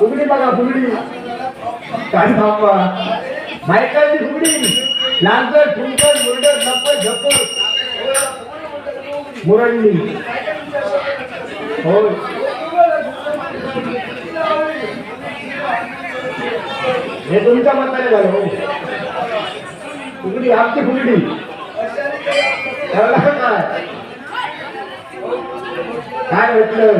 फुगडी बघा फुगडी काय थांबा बायकांची फुगडी लांजर ठुमकर मुरडर नप्पर झप्पर मुरडली हो हे तुमच्या मताने झालं हो. फुगडी आमची फुगडी. काय? काय म्हटलं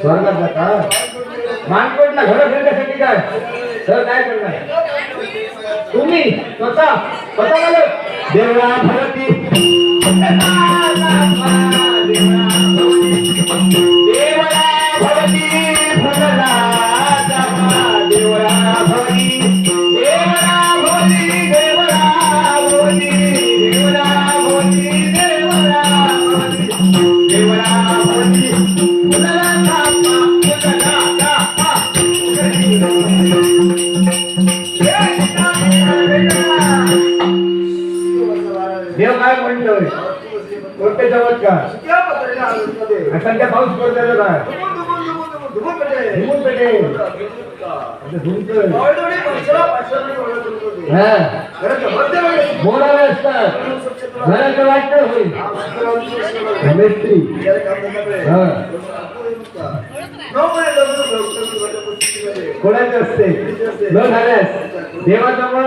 स्वर्गात जाता? मानकोटला घर फिरण्यासाठी काय? तर काय करणार? तुम्ही स्वतः स्वतः देवळा भरती कोणते चमत्कार क्या पत्र आजमध्ये आणि सध्या पाऊस पडतोय काय धुमून पेटे आता धुमतोय हा? बोलावे असतात घराचं वाटतं होईल मिस्त्री हा। कोणाचं असते न झाल्यास देवाजवळ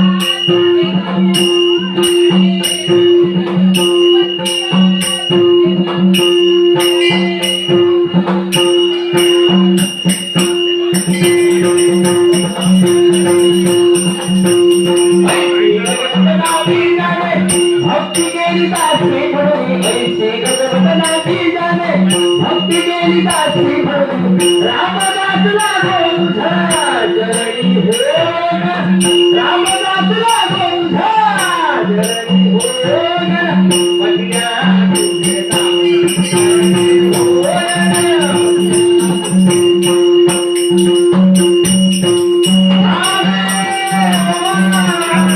दासी भरोई ऐसे गजबदना की जाने भक्ति केली दासी भरोई रामदास लागो तुझा जरणी हो रामदास लागो तुझा जरणी हो पटिया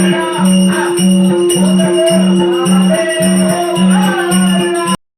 Yeah.